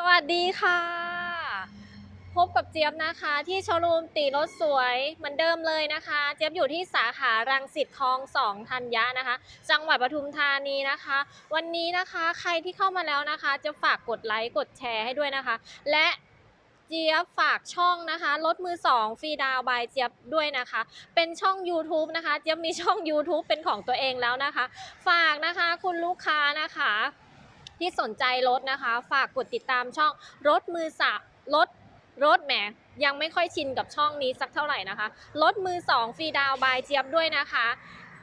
สวัสดีค่ะ พบกับเจี๊ยบนะคะที่โชว์รูมตีรถสวยเหมือนเดิมเลยนะคะ เจี๊ยบอยู่ที่สาขารังสิตคลองสองธัญญะนะคะ จังหวัดปทุมธานีนะคะ วันนี้นะคะใครที่เข้ามาแล้วนะคะ จะฝากกดไลค์กดแชร์ให้ด้วยนะคะ และเจี๊ยบฝากช่องนะคะรถมือสองฟรีดาวบายเจี๊ยบด้วยนะคะ เป็นช่อง YouTube นะคะ เจี๊ยบมีช่อง YouTube เป็นของตัวเองแล้วนะคะ ฝากนะคะคุณลูกค้านะคะ ที่สนใจรถนะคะ ฝากกดติดตามช่องรถมือสามรถรถแหมยังไม่ค่อยชินกับช่องนี้สักเท่าไหร่นะคะ รถมือสองฟรีดาวบายเจี๊ยบด้วยนะคะ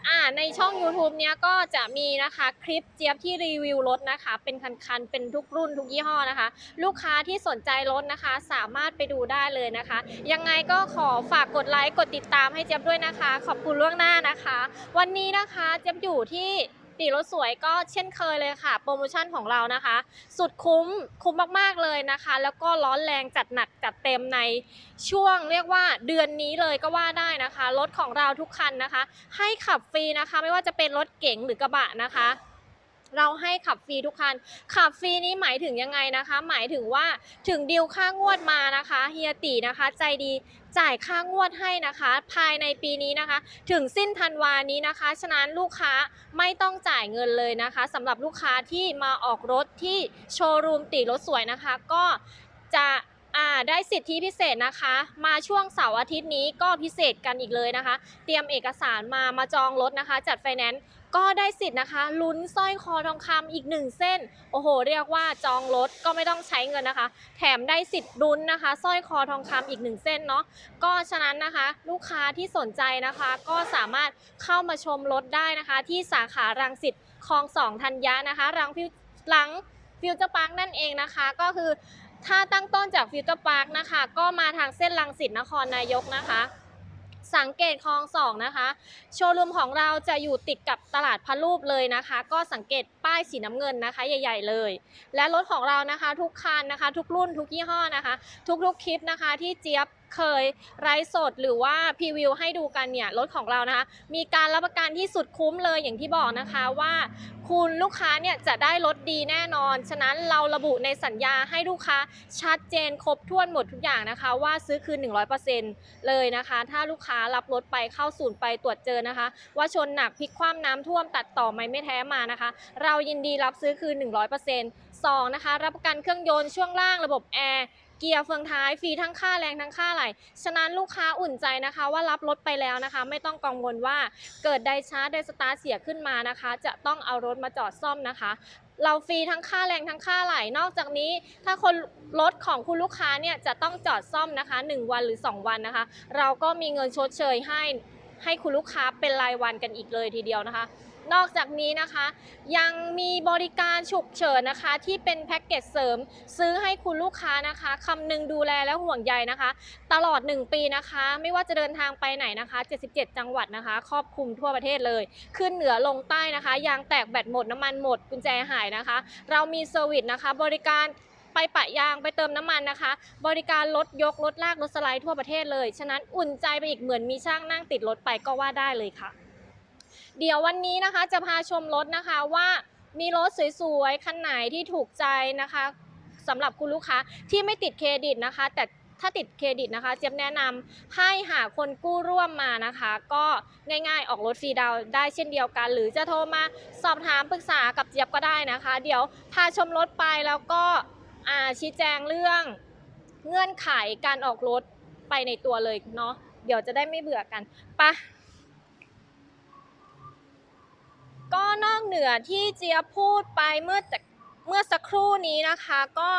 อ่าในช่อง YouTube เนี้ยก็จะมีนะคะคลิปเจี๊ยบที่รีวิวรถนะคะ เป็นคันๆ เป็นทุกรุ่นทุกยี่ห้อนะคะ ลูกค้าที่สนใจรถนะคะ สามารถไปดูได้เลยนะคะ ยังไงก็ขอฝากกดไลค์กดติดตามให้เจี๊ยบด้วยนะคะ ขอบคุณล่วงหน้านะคะ วันนี้นะคะเจี๊ยบอยู่ที่ ดีรถสวยก็เช่นเคยเลยค่ะ โปรโมชั่นของเรานะคะ สุดคุ้มคุ้มมากๆเลยนะคะ แล้วก็ร้อนแรงจัดหนักจัดเต็มในช่วงเรียกว่าเดือนนี้เลยก็ว่าได้นะคะ รถของเราทุกคันนะคะ ให้ขับฟรีนะคะ ไม่ว่าจะเป็นรถเก๋งหรือกระบะนะคะ เราให้ขับฟรีทุกคัน ขับฟรีนี้หมายถึงยังไงนะคะ หมายถึงว่าถึงดิวค่างวดมานะคะเฮียตีนะคะใจดีจ่ายค่างวดให้นะคะ ภายในปีนี้นะคะ ถึงสิ้นธันวานี้นะคะ ฉะนั้นลูกค้าไม่ต้องจ่ายเงินเลยนะคะสำหรับลูกค้าที่มาออกรถที่โชว์รูมตีรถสวยนะคะ ก็จะได้สิทธิพิเศษนะคะ มาช่วงเสาร์อาทิตย์นี้ก็พิเศษกันอีกเลยนะคะ เตรียมเอกสารมามาจองรถนะคะ จัดไฟแนนซ์ ก็ได้สิทธิ์นะคะ ลุ้นสร้อยคอทองคำอีกหนึ่งเส้น โอ้โห เรียกว่าจองรถก็ไม่ต้องใช้เงินนะคะ แถมได้สิทธิ์ลุ้นนะคะสร้อยคอทองคำอีกหนึ่งเส้นเนาะก็ฉะนั้นนะคะ ลูกค้าที่สนใจนะคะ ก็สามารถเข้ามาชมรถได้นะคะ ที่สาขารังสิตคลองสองธัญญะนะคะ รังฟิวหลังฟิวเจอร์พาร์คนั่นเองนะคะ ก็คือถ้าตั้งต้นจากฟิวเจอร์พาร์คนะคะ ก็มาทางเส้นรังสิตนครนายกนะคะ สังเกตคลองสองนะคะ โชว์รูมของเราจะอยู่ติดกับตลาดพระรูปเลยนะคะ ก็สังเกตป้ายสีน้ำเงินนะคะ ใหญ่ ๆ เลย และรถของเรานะคะ ทุกคันนะคะ ทุกรุ่นทุกยี่ห้อนะคะ ทุกๆคลิปนะคะที่เจี๊ยบ เคยไลฟ์สดหรือว่าพรีวิวให้ดูกันเนี่ยรถของเรานะคะ มีการรับประกันที่สุดคุ้มเลยอย่างที่บอกนะคะว่า คุณลูกค้าเนี่ยจะได้รถดีแน่นอน ฉะนั้นเราระบุในสัญญาให้ลูกค้าชัดเจนครบถ้วนหมดทุกอย่างนะคะ ว่าซื้อคืน 100%เลยนะคะ ถ้าลูกค้ารับรถไปเข้าศูนย์ไปตรวจเจอนะคะ ว่าชนหนักพลิกคว่ำน้ำท่วมตัดต่อไม่ไม่แท้มานะคะ เรายินดีรับซื้อคืน 100% 2นะคะรับประกันเครื่องยนต์ช่วงล่างระบบแอร์ เกียร์เฟืองท้ายฟรีทั้งค่าแรงทั้งค่าไหลฉะนั้นลูกค้าอุ่นใจนะคะว่ารับรถไปแล้วนะคะ ไม่ต้องกังวลว่าเกิดไดชาร์จไดสตาร์เสียขึ้นมานะคะ จะต้องเอารถมาจอดซ่อมนะคะเราฟรีทั้งค่าแรงทั้งค่าไหลนอกจากนี้ ถ้าคนรถของคุณลูกค้าเนี่ยจะต้องจอดซ่อมนะคะ 1 วันหรือ 2 วันนะคะ เราก็มีเงินชดเชยให้ให้คุณลูกค้าเป็นรายวันกันอีกเลยทีเดียวนะคะ นอกจากนี้นะคะ ยังมีบริการฉุกเฉินนะคะ ที่เป็นแพ็กเกจเสริม ซื้อให้คุณลูกค้านะคะคำนึงดูแลและห่วงใยนะคะ ตลอด 1 ปีนะคะ ไม่ว่าจะเดินทางไปไหนนะคะ 77 จังหวัดนะคะ ครอบคลุมทั่วประเทศเลย ขึ้นเหนือลงใต้นะคะยางแตกแบตหมดน้ำมันหมดกุญแจหายนะคะ เรามีเซอร์วิสนะคะ บริการไปปะยางไปเติมน้ำมันนะคะ บริการรถยกรถลากรถสไลด์ทั่วประเทศเลย ฉะนั้นอุ่นใจไปอีกเหมือนมีช่างนั่งติดรถไปก็ว่าได้เลยค่ะ เดี๋ยววันนี้นะคะจะพาชมรถนะคะว่ามีรถสวยๆคันไหนที่ถูกใจนะคะสำหรับคุณลูกค้าที่ไม่ติดเครดิตนะคะ แต่ถ้าติดเครดิตนะคะ เจี๊ยบแนะนำให้หาคนกู้ร่วมมานะคะ ก็ง่ายๆออกรถฟรีดาวได้เช่นเดียวกัน หรือจะโทรมาสอบถามปรึกษากับเจี๊ยบก็ได้นะคะ เดี๋ยวพาชมรถไปแล้วก็ชี้แจงเรื่องเงื่อนไขการออกรถไปในตัวเลยเนาะเดี๋ยวจะได้ไม่เบื่อกันไปะ ก็นอกเหนือที่เจียพูดไปเมื่อเมื่อสักครู่นี้นะคะ ก็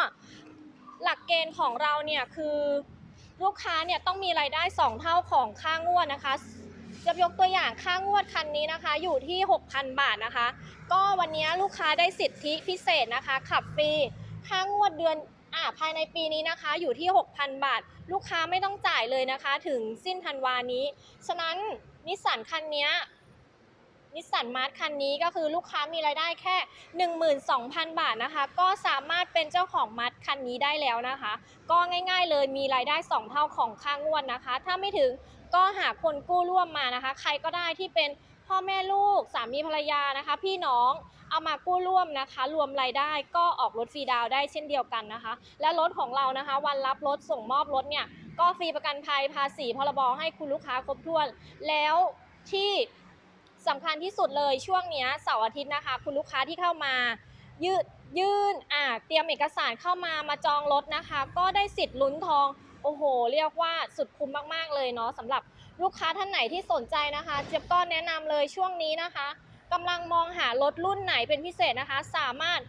หลักเกณฑ์ของเราเนี่ยคือลูกค้าเนี่ยต้องมีรายได้ 2 เท่าของค่างวดนะคะจะยกตัวอย่างค่างวดคันนี้นะคะ อยู่ที่ 6,000 บาทนะคะ ก็วันนี้ลูกค้าได้สิทธิพิเศษนะคะ ขับฟรีค่างวดเดือนอ่าภายในปีนี้นะคะ อยู่ที่ 6,000 บาท ลูกค้าไม่ต้องจ่ายเลยนะคะ ถึงสิ้นธันวานี้ ฉะนั้นนิสสันคันนี้ นิสสันมาร์ทคันนี้ก็คือลูกค้ามีรายได้แค่ 12,000 บาทนะคะ ก็สามารถเป็นเจ้าของมาร์ทคันนี้ได้แล้วนะคะ ก็ง่ายๆเลยมีรายได้ 2 เท่าของค่างวดนะคะ ถ้าไม่ถึงก็หาคนกู้ร่วมมานะคะ ใครก็ได้ที่เป็นพ่อแม่ลูกสามีภรรยานะคะ พี่น้องเอามากู้ร่วมนะคะ รวมรายได้ก็ออกรถฟรีดาวได้เช่นเดียวกันนะคะ และรถของเรานะคะ วันรับรถส่งมอบรถเนี่ยก็ฟรีประกันภัยภาษีพรบให้คุณลูกค้าครบถ้วน แล้วที่ สำคัญที่สุดเลยช่วงนี้เสาร์อาทิตย์นะคะ คุณลูกค้าที่เข้ามายืดยื่นอ่าเตรียมเอกสารเข้ามามาจองรถนะคะ ก็ได้สิทธิ์ลุ้นทอง โอ้โห เรียกว่าสุดคุ้มมากๆเลยเนาะสำหรับลูกค้าท่านไหนที่สนใจนะคะ เจี๊ยบก็แนะนำเลยช่วงนี้นะคะกำลังมองหารถรุ่นไหนเป็นพิเศษนะคะ สามารถ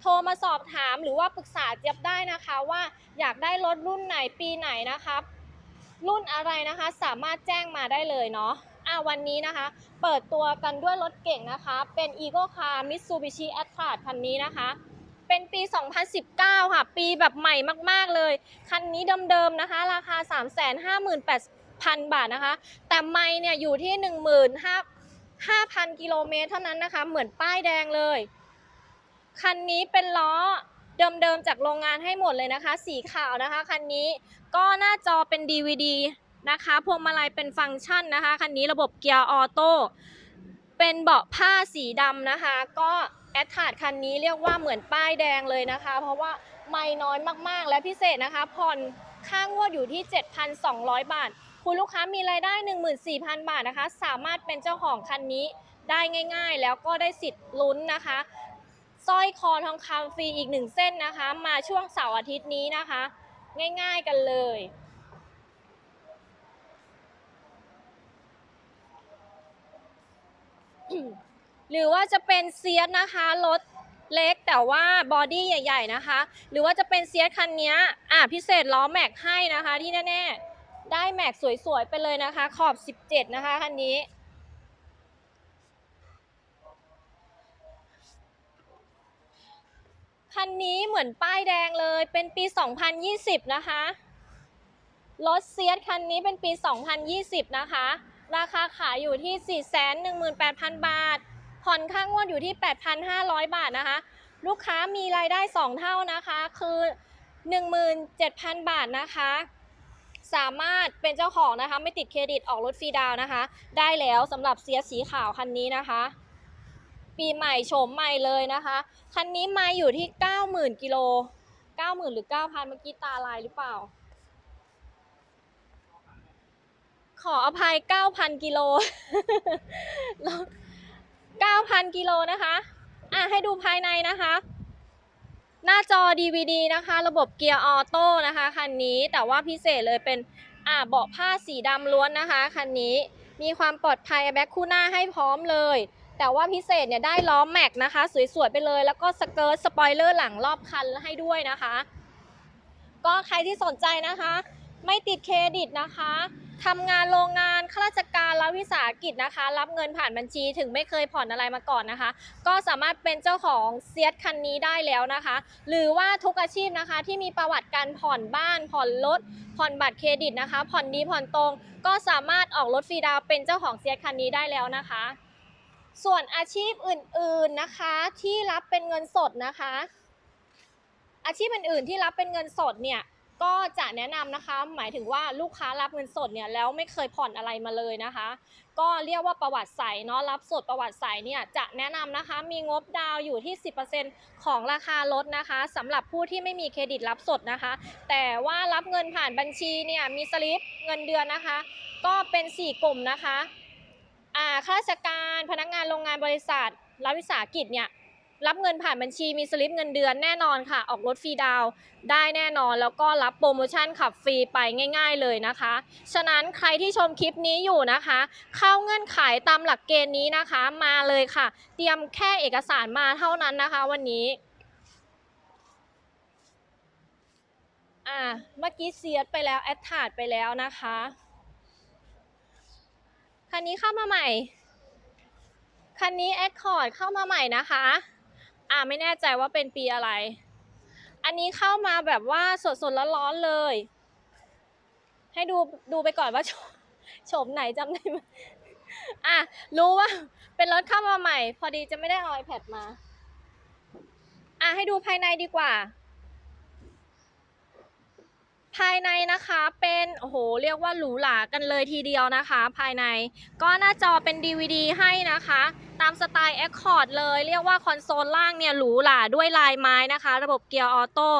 โทรมาสอบถามหรือว่าปรึกษาเจี๊ยบได้นะคะว่าอยากได้รถรุ่นไหนปีไหนนะคะรุ่นอะไรนะคะสามารถแจ้งมาได้เลยเนาะ อะวันนี้นะคะ เปิดตัวกันด้วยรถเก่งนะคะ เป็น Eagle Car Mitsubishi a t t r a คันนี้นะคะ เป็นปี 2019 ค่ะ ปีแบบใหม่มาก ๆ เลย คันนี้เดิมๆนะคะ ราคา 358,000 บาทนะคะ แต่ไม่เนี่ยอยู่ที่15,000 กิโลเมตรเท่านั้นนะคะ เหมือนป้ายแดงเลย คันนี้เป็นล้อเดิมๆจากโรงงานให้หมดเลยนะคะ สีขาวนะคะ คันนี้ก็หน้าจอเป็น DVD นะคะพวงมาลัยเป็นฟังก์ชันนะคะคันนี้ระบบเกียร์ออโต้เป็นเบาะผ้าสีดำนะคะ ก็แอดทาดคันนี้เรียกว่าเหมือนป้ายแดงเลยนะคะ เพราะว่าไม่น้อยมากๆ และพิเศษนะคะ ผ่อนค่างวดอยู่ที่ 7,200 บาท คุณลูกค้ามีรายได้ 14,000 บาทนะคะ สามารถเป็นเจ้าของคันนี้ได้ง่าย ๆ แล้วก็ได้สิทธิ์ลุ้นนะคะสร้อยคอทองคำฟรีอีกหนึ่งเส้นนะคะ มาช่วงเสาร์อาทิตย์นี้นะคะ ง่าย ๆกันเลย หรือว่าจะเป็นเซียสนะคะรถเล็กแต่ว่าบอดี้ใหญ่ ๆนะคะ หรือว่าจะเป็นเซียสคันนี้อะพิเศษล้อแม็กให้นะคะที่แน่ๆได้แม็กสวยๆไปเลยนะคะ ขอบ 17 นะคะคันนี้คันนี้เหมือนป้ายแดงเลย เป็นปี 2020 นะคะ รถเซียสคันนี้เป็นปี 2020 นะคะ ราคาขายอยู่ที่ 418,000 บาท ผ่อนค่างวดอยู่ที่ 8,500 บาทนะคะ ลูกค้ามีรายได้ 2 เท่านะคะ คือ 17,000 บาทนะคะ สามารถเป็นเจ้าของนะคะ ไม่ติดเครดิตออกรถฟรีดาวน์นะคะ ได้แล้วสำหรับเสียสีขาวคันนี้นะคะ ปีใหม่โฉมใหม่เลยนะคะ คันนี้มาอยู่ที่ 90,000 กิโล 90,000 หรือ 9,000 เมื่อกี้ตาลายหรือเปล่า ขออภัย 9,000 กิโลแล้ว9,000 กิโลนะคะ อะให้ดูภายในนะคะ หน้าจอ DVD นะคะ ระบบเกียร์ออโต้นะคะคันนี้ แต่ว่าพิเศษเลยเป็น อ่าเบาะผ้าสีดำล้วนนะคะคันนี้ มีความปลอดภัยแบ็คคู่หน้าให้พร้อมเลย แต่ว่าพิเศษเนี่ยได้ล้อแม็กนะคะ สวยๆไปเลย แล้วก็สเกิร์ตสปอยเลอร์หลังรอบคันให้ด้วยนะคะ ก็ใครที่สนใจนะคะ ไม่ติดเครดิตนะคะทำงานโรงงานข้าราชการรัฐวิสาหกิจนะคะ รับเงินผ่านบัญชีถึงไม่เคยผ่อนอะไรมาก่อนนะคะ ก็สามารถเป็นเจ้าของเซียสคันนี้ได้แล้วนะคะ หรือว่าทุกอาชีพนะคะ ที่มีประวัติการผ่อนบ้าน ผ่อนรถผ่อนบัตรเครดิตนะคะ ผ่อนดีผ่อนตรง ก็สามารถออกรถฟรีดาวเป็นเจ้าของเซียสคันนี้ได้แล้วนะคะ ส่วนอาชีพอื่นๆนะคะที่รับเป็นเงินสดนะคะ อาชีพอื่นๆที่รับเป็นเงินสดเนี่ย ก็จะแนะนำนะคะ หมายถึงว่าลูกค้ารับเงินสดเนี่ยแล้วไม่เคยผ่อนอะไรมาเลยนะคะ ก็เรียกว่าประวัติใสเนาะรับสดประวัติใสเนี่ยจะแนะนำนะคะ มีงบดาวอยู่ที่ 10%ของราคารถนะคะสำหรับผู้ที่ไม่มีเครดิตรับสดนะคะ แต่ว่ารับเงินผ่านบัญชีเนี่ยมีสลิปเงินเดือนนะคะ ก็เป็น 4 กลุ่มนะคะอ่าข้าราชการพนักงานโรงงานบริษัทรัฐวิสาหกิจเนี่ย รับเงินผ่านบัญชีมีสลิปเงินเดือนแน่นอนค่ะ ออกรถฟรีดาวได้แน่นอน แล้วก็รับโปรโมชั่นขับฟรีไปง่าย ๆเลยนะคะ ฉะนั้นใครที่ชมคลิปนี้อยู่นะคะ เข้าเงื่อนไขตามหลักเกณฑ์นี้นะคะ มาเลยค่ะ เตรียมแค่เอกสารมาเท่านั้นนะคะ วันนี้อ่าเมื่อกี้เซียดไปแล้วแอดทาดไปแล้วนะคะคันนี้เข้ามาใหม่ คันนี้แอดคอร์ดเข้ามาใหม่นะคะ อ่าไม่แน่ใจว่าเป็นปีอะไร อันนี้เข้ามาแบบว่าสดสดๆร้อนๆเลย ให้ดูดูไปก่อนว่าโฉมโฉมไหนจำได้ไหมอะรู้ว่าเป็นรถเข้ามาใหม่ พอดีจะไม่ได้เอา iPad มา อะให้ดูภายในดีกว่า ภายในนะคะเป็นโอ้โหเรียกว่าหรูหรากันเลยทีเดียวนะคะ ภายในก็หน้าจอเป็น DVD ให้นะคะ ตามสไตล์ Accord เลยเรียกว่าคอนโซลล่างเนี่ยหรูหราด้วยลายไม้นะคะ ระบบเกียร์ออโต้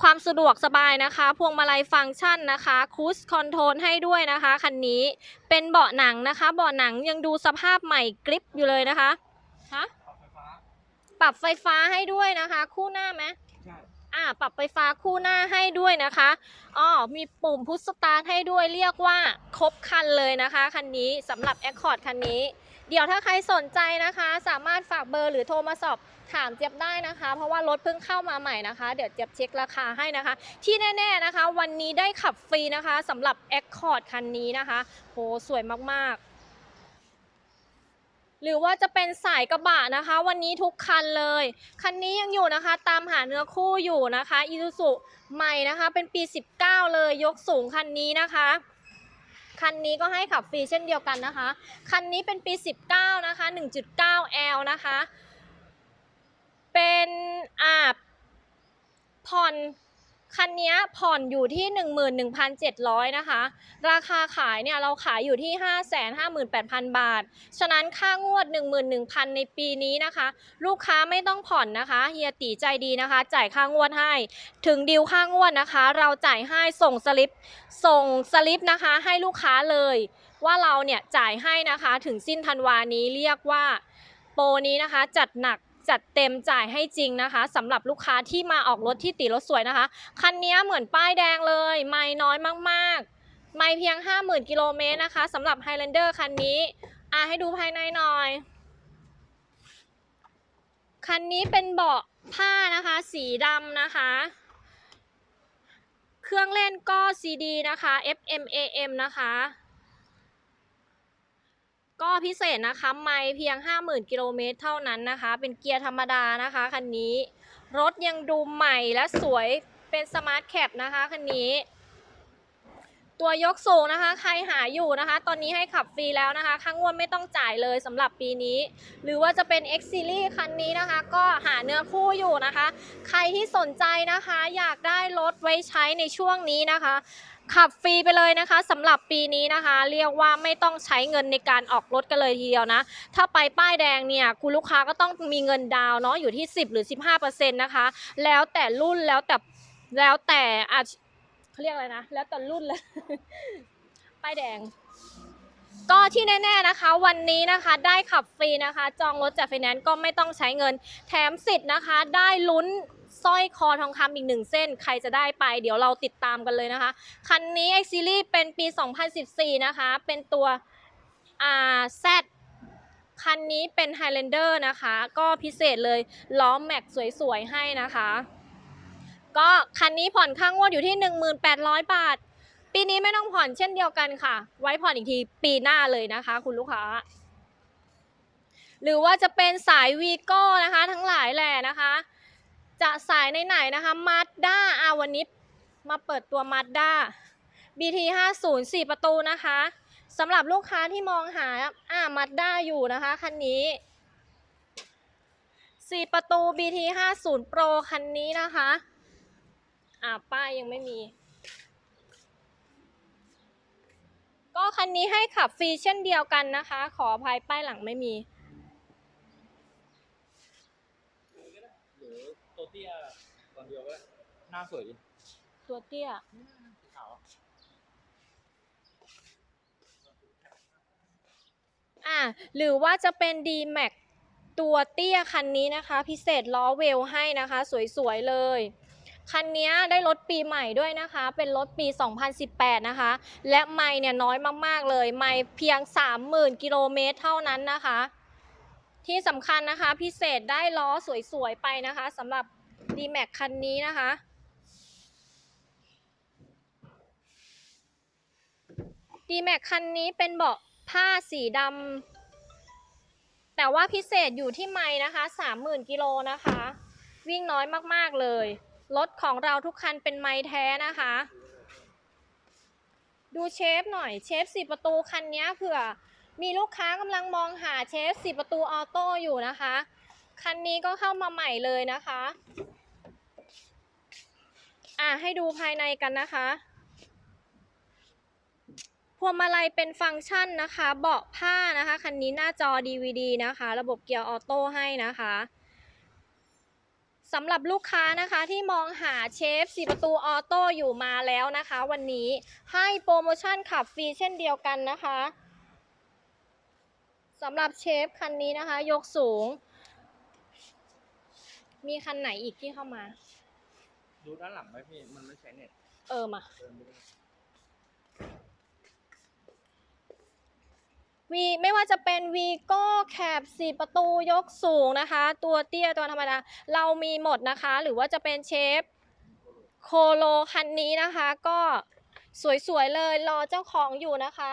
ความสะดวกสบายนะคะ พวงมาลัยฟังก์ชันนะคะคูสคอนโทรลให้ด้วยนะคะคันนี้เป็นเบาะหนังนะคะ เบาะหนังยังดูสภาพใหม่กริปอยู่เลยนะคะฮะปรับไฟฟ้าให้ด้วยนะคะ คู่หน้าไหม อ่าปรับไฟฟ้าคู่หน้าให้ด้วยนะคะอ๋อมีปุ่มพุชสตาร์ทให้ด้วยเรียกว่าครบคันเลยนะคะคันนี้สำหรับ Accord คันนี้ เดี๋ยวถ้าใครสนใจนะคะ สามารถฝากเบอร์หรือโทรมาสอบถามเจี๊ยบได้นะคะ เพราะว่ารถเพิ่งเข้ามาใหม่นะคะ เดี๋ยวเจี๊ยบเช็คราคาให้นะคะ ที่แน่ๆนะคะ วันนี้ได้ขับฟรีนะคะสำหรับ Accord คันนี้นะคะโหสวยมากๆ หรือว่าจะเป็นสายกระบะนะคะ วันนี้ทุกคันเลย คันนี้ยังอยู่นะคะ ตามหาเนื้อคู่อยู่นะคะอีซูซุใหม่นะคะ เป็นปี 19 เลยยกสูงคันนี้นะคะคันนี้ก็ให้ขับฟรีเช่นเดียวกันนะคะ คันนี้เป็นปี 19 นะคะ 1.9L นะคะ เป็นอ่าผ่อน คันนี้ผ่อนอยู่ที่ 11,700 นะคะ ราคาขายเนี่ยเราขายอยู่ที่ 558,000 บาท ฉะนั้นค่างวด 11,000 ในปีนี้นะคะ ลูกค้าไม่ต้องผ่อนนะคะเฮียตีใจดีนะคะ จ่ายค่างวดให้ ถึงดิวค่างวดนะคะ เราจ่ายให้ส่งสลิป ส่งสลิปนะคะให้ลูกค้าเลย ว่าเราเนี่ยจ่ายให้นะคะถึงสิ้นธันวานี้เรียกว่าโปรนี้นะคะจัดหนัก จัดเต็มจ่ายให้จริงนะคะสำหรับลูกค้าที่มาออกรถที่ตีรถสวยนะคะ คันนี้เหมือนป้ายแดงเลย ไม่น้อยมากๆ ไม่เพียง 50,000กิโลเมตรนะคะสำหรับ Highlander คันนี้อะให้ดูภายในหน่อย คันนี้เป็นเบาะผ้านะคะ สีดำนะคะ เครื่องเล่นก็ CD นะคะ FM AM นะคะ ก็พิเศษนะคะไม่เพียง 50,000 กิโลเมตรเท่านั้นนะคะ เป็นเกียร์ธรรมดานะคะคันนี้ รถยังดูใหม่และสวยเป็นสมาร์ทแคปนะคะคันนี้ ตัวยกสูงนะคะ ใครหาอยู่นะคะ ตอนนี้ให้ขับฟรีแล้วนะคะข้างวดไม่ต้องจ่ายเลยสำหรับปีนี้ หรือว่าจะเป็น X Series คันนี้นะคะ ก็หาเนื้อคู่อยู่นะคะ ใครที่สนใจนะคะ อยากได้รถไว้ใช้ในช่วงนี้นะคะ ขับฟรีไปเลยนะคะสำหรับปีนี้นะคะ เรียกว่าไม่ต้องใช้เงินในการออกรถกันเลยทีเดียวนะ ถ้าไปป้ายแดงเนี่ยคุณลูกค้าก็ต้องมีเงินดาวเนาะอยู่ที่ 10 หรือ 15%นะคะ แล้วแต่รุ่นแล้วแต่แล้วแต่อา เขาเรียกอะไรนะ แล้วแต่รุ่นเลย ป้ายแดง ก็ที่แน่ ๆนะคะ วันนี้นะคะได้ขับฟรีนะคะ จองรถจากไฟแนนซ์ก็ไม่ต้องใช้เงิน แถมสิทธิ์นะคะ ได้ลุ้นสร้อยคอทองคำอีกหนึ่งเส้น ใครจะได้ไป เดี๋ยวเราติดตามกันเลยนะคะ คันนี้ X Series เป็นปี 2014 นะคะ เป็นตัวอ่า Z คันนี้เป็น Highlander นะคะ ก็พิเศษเลยล้อแม็กสวยๆ ให้นะคะ ก็คันนี้ผ่อนค่างวดอยู่ที่ 1800 บาท ปีนี้ไม่ต้องผ่อนเช่นเดียวกันค่ะ ไว้ผ่อนอีกทีปีหน้าเลยนะคะ คุณลูกค้า หรือว่าจะเป็นสายวีโก้นะคะ ทั้งหลายแหล่นะคะ จะสายไหนๆนะคะมาด้าอ่าวันนี้มาเปิดตัวมาด้า BT 50 4ประตูนะคะสำหรับลูกค้าที่มองหาอ่ามาด้าอยู่นะคะคันนี้4ประตู BT 50 Pro คันนี้นะคะ อ่าป้ายยังไม่มี ก็คันนี้ให้ขับฟรีเช่นเดียวกันนะคะ ขออภัยป้ายหลังไม่มี หรือตัวเตี้ยตอนเดียวก็ได้หน้าสวยดิตัวเตี้ยขาวอะอะหรือว่าจะเป็น D Max ตัวเตี้ยคันนี้นะคะ พิเศษล้อเวลให้นะคะ สวย ๆ เลย คันนี้ได้รถปีใหม่ด้วยนะคะ เป็นรถปี 2018 นะคะ และไม่เนี่ยน้อยมากๆเลย ไม่เพียง 30,000 กิโลเมตรเท่านั้นนะคะ ที่สำคัญนะคะพิเศษได้ล้อสวยๆ ไปนะคะสำหรับ D Max คันนี้นะคะ D Max คันนี้เป็นเบาะผ้าสีดำแต่ว่าพิเศษอยู่ที่ไม้นะคะ 30,000 กิโลนะคะ วิ่งน้อยมาก ๆ เลย รถของเราทุกคันเป็นไม้แท้นะคะ ดูเชฟหน่อยเชฟสี่ประตูคันนี้เผื่อมีลูกค้ากำลังมองหาเชฟสี่ประตูออโต้อยู่นะคะ คันนี้ก็เข้ามาใหม่เลยนะคะ อะให้ดูภายในกันนะคะพวงมาลัยเป็นฟังก์ชันนะคะ เบาะผ้านะคะ คันนี้หน้าจอ DVD นะคะ ระบบเกียร์ออโต้ให้นะคะ สำหรับลูกค้านะคะที่มองหาเชฟสีประตูออโต้อยู่มาแล้วนะคะ วันนี้ให้โปรโมชั่นขับฟรีเช่นเดียวกันนะคะสำหรับเชฟคันนี้นะคะ ยกสูง มีคันไหนอีกที่เข้ามา ดูด้านหลังไหมพี่ มันไม่ใช้เน็ต เออมา เดินไปดู วีไม่ว่าจะเป็นวีโก้แคบสี่ประตูยกสูงนะคะ ตัวเตี้ยตัวธรรมดา เรามีหมดนะคะ หรือว่าจะเป็นเชฟโคโลคันนี้นะคะ ก็สวยๆเลยรอเจ้าของอยู่นะคะ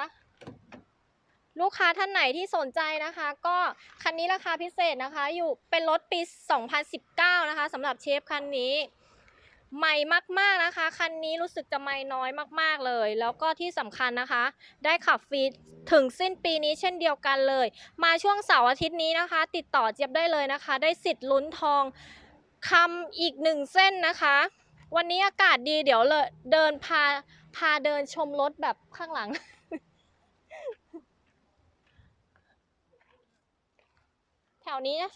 ลูกค้าท่านไหนที่สนใจนะคะ ก็คันนี้ราคาพิเศษนะคะ อยู่เป็นรถปี 2019 นะคะสำหรับเชฟคันนี้ ใหม่มากๆนะคะ คันนี้รู้สึกจะไม่น้อยมากๆเลย แล้วก็ที่สำคัญนะคะ ได้ขับฟรีถึงสิ้นปีนี้เช่นเดียวกันเลย มาช่วงเสาร์อาทิตย์นี้นะคะ ติดต่อเจี๊ยบได้เลยนะคะ ได้สิทธิ์ลุ้นทองคำอีกหนึ่งเส้นนะคะ วันนี้อากาศดีเดี๋ยวเลยเดินพาพาเดินชมรถแบบข้างหลัง แถวนี้นะ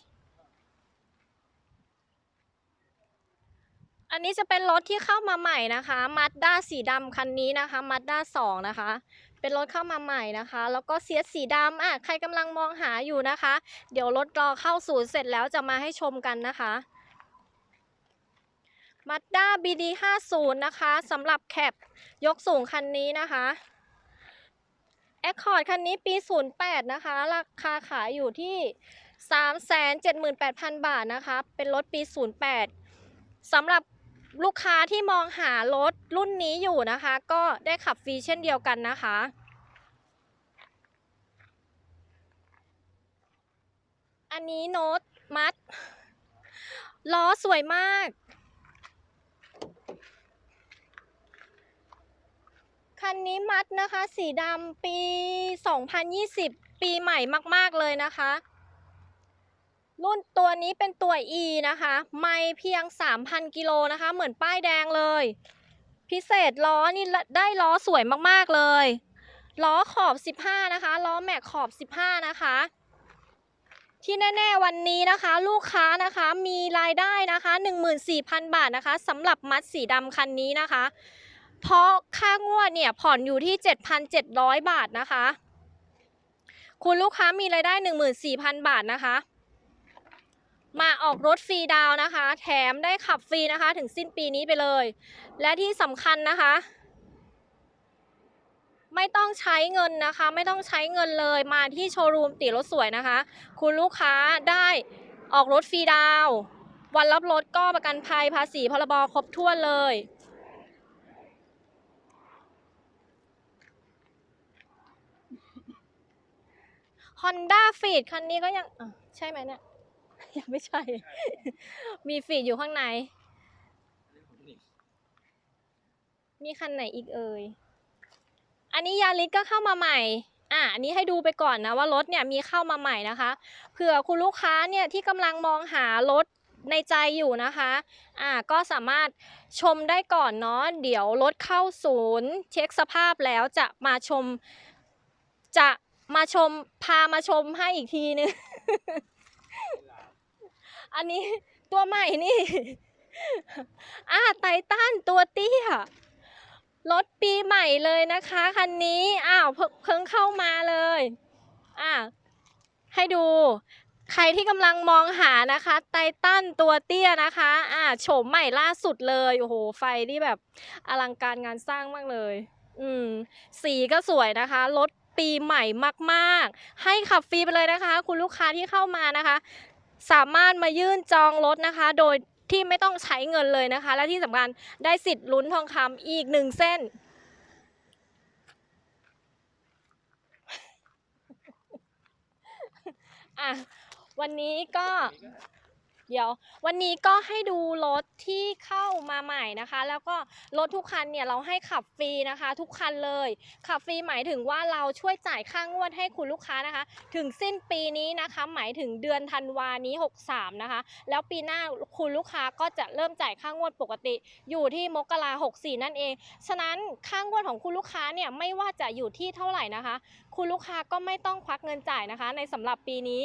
อันนี้จะเป็นรถที่เข้ามาใหม่นะคะมาดด้าสีดำคันนี้นะคะมาดด้าสองนะคะ เป็นรถเข้ามาใหม่นะคะ แล้วก็เสียสีดำอะใครกำลังมองหาอยู่นะคะ เดี๋ยวรถรอเข้าศูนย์เสร็จแล้วจะมาให้ชมกันนะคะมาดด้า BD 50นะคะสำหรับแคปยกสูงคันนี้นะคะแอคคอร์ดคันนี้ปี 08 นะคะ ราคาขายอยู่ที่ 378,000 บาทนะคะ เป็นรถปี 08สำหรับ ลูกค้าที่มองหารถรุ่นนี้อยู่นะคะ ก็ได้ขับฟรีเช่นเดียวกันนะคะ อันนี้โน้ตมัดล้อสวยมาก คันนี้มัดนะคะ สีดำปี 2020 ปีใหม่มาก ๆ เลยนะคะ รุ่นตัวนี้เป็นตัว E นะคะ ไม่เพียง 3,000 กิโลนะคะ เหมือนป้ายแดงเลย พิเศษล้อนี่ได้ล้อสวยมากๆเลย ล้อขอบ 15 นะคะ ล้อแม็กขอบ 15 นะคะ ที่แน่ๆวันนี้นะคะ ลูกค้านะคะมีรายได้นะคะ 14,000 บาทนะคะสำหรับมัดสีดำคันนี้นะคะ เพราะค่างวดเนี่ยผ่อนอยู่ที่ 7,700 บาทนะคะ คุณลูกค้ามีรายได้ 14,000 บาทนะคะ มาออกรถฟรีดาวนะคะ แถมได้ขับฟรีนะคะ ถึงสิ้นปีนี้ไปเลย และที่สำคัญนะคะ ไม่ต้องใช้เงินนะคะ ไม่ต้องใช้เงินเลยมาที่โชว์รูมตีรถสวยนะคะ คุณลูกค้าได้ออกรถฟรีดาว วันรับรถก็ประกันภัยภาษีพรบครบถ้วนเลย Honda f e e d คันนี้ก็ยังใช่ไหมเนี่ย ยังไม่ใช่ มีฟีดอยู่ข้างใน มีคันไหนอีกเอ่ย อันนี้ยาริสก็เข้ามาใหม่ อะอันนี้ให้ดูไปก่อนนะว่ารถเนี่ยมีเข้ามาใหม่นะคะ เผื่อคุณลูกค้าเนี่ยที่กำลังมองหารถในใจอยู่นะคะ อะก็สามารถชมได้ก่อนเนาะ เดี๋ยวรถเข้าศูนย์ เช็คสภาพแล้วจะมาชม จะมาชม พามาชมให้อีกทีนึง อันนี้ตัวใหม่นี่อ่าไททันตัวเตี้ยรถปีใหม่เลยนะคะคันนี้อ้าวเพิ่งเข้ามาเลยอ่าให้ดูใครที่กำลังมองหานะคะไททันตัวเตี้ยนะคะอ่าโฉมใหม่ล่าสุดเลยโอ้โหไฟที่แบบอลังการงานสร้างมากเลย อืมสีก็สวยนะคะรถปีใหม่มาก ๆ ให้ขับฟรีไปเลยนะคะ คุณลูกค้าที่เข้ามานะคะ สามารถมายื่นจองรถนะคะ โดยที่ไม่ต้องใช้เงินเลยนะคะ และที่สำคัญได้สิทธิ์ลุ้นทองคำอีกหนึ่งเส้น อะวันนี้ก็ เดี๋ยว วันนี้ก็ให้ดูรถที่เข้ามาใหม่นะคะ แล้วก็รถทุกคันเนี่ยเราให้ขับฟรีนะคะ ทุกคันเลย ขับฟรีหมายถึงว่าเราช่วยจ่ายค่างวดให้คุณลูกค้านะคะ ถึงสิ้นปีนี้นะคะ หมายถึงเดือนธันวานี้ 63 นะคะ แล้วปีหน้าคุณลูกค้าก็จะเริ่มจ่ายค่างวดปกติ อยู่ที่มกรา64 นั่นเอง ฉะนั้นค่างวดของคุณลูกค้าเนี่ยไม่ว่าจะอยู่ที่เท่าไหร่นะคะ คุณลูกค้าก็ไม่ต้องควักเงินจ่ายนะคะ ในสำหรับปีนี้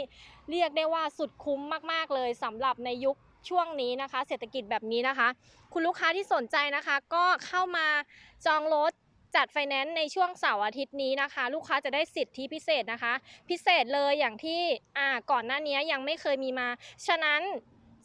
เรียกได้ว่าสุดคุ้มมากๆเลยสำหรับในยุคช่วงนี้นะคะ เศรษฐกิจแบบนี้นะคะ คุณลูกค้าที่สนใจนะคะ ก็เข้ามาจองรถจัดไฟแนนซ์ในช่วงเสาร์อาทิตย์นี้นะคะ ลูกค้าจะได้สิทธิพิเศษนะคะ พิเศษเลยอย่างที่อ่าก่อนหน้านี้ยังไม่เคยมีมา ฉะนั้น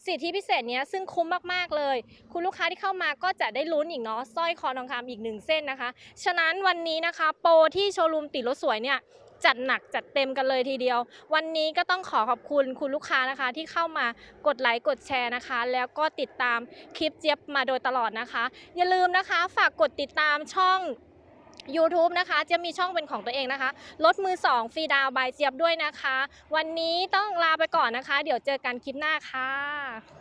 สิทธิพิเศษนี้ซึ่งคุ้มมากๆเลย คุณลูกค้าที่เข้ามาก็จะได้ลุ้นอีกเนาะสร้อยคอทองคำอีกหนึ่งเส้นนะคะ ฉะนั้นวันนี้นะคะ โปรที่โชว์รูมติดรถสวยเนี่ย จัดหนักจัดเต็มกันเลยทีเดียว วันนี้ก็ต้องขอขอบคุณคุณลูกค้านะคะ ที่เข้ามากดไลค์กดแชร์นะคะ แล้วก็ติดตามคลิปเจี๊ยบมาโดยตลอดนะคะ อย่าลืมนะคะฝากกดติดตามช่อง YouTube นะคะจะมีช่องเป็นของตัวเองนะคะรถมือ 2 ฟรีดาวบายเจี๊ยบด้วยนะคะ วันนี้ต้องลาไปก่อนนะคะ เดี๋ยวเจอกันคลิปหน้าค่ะ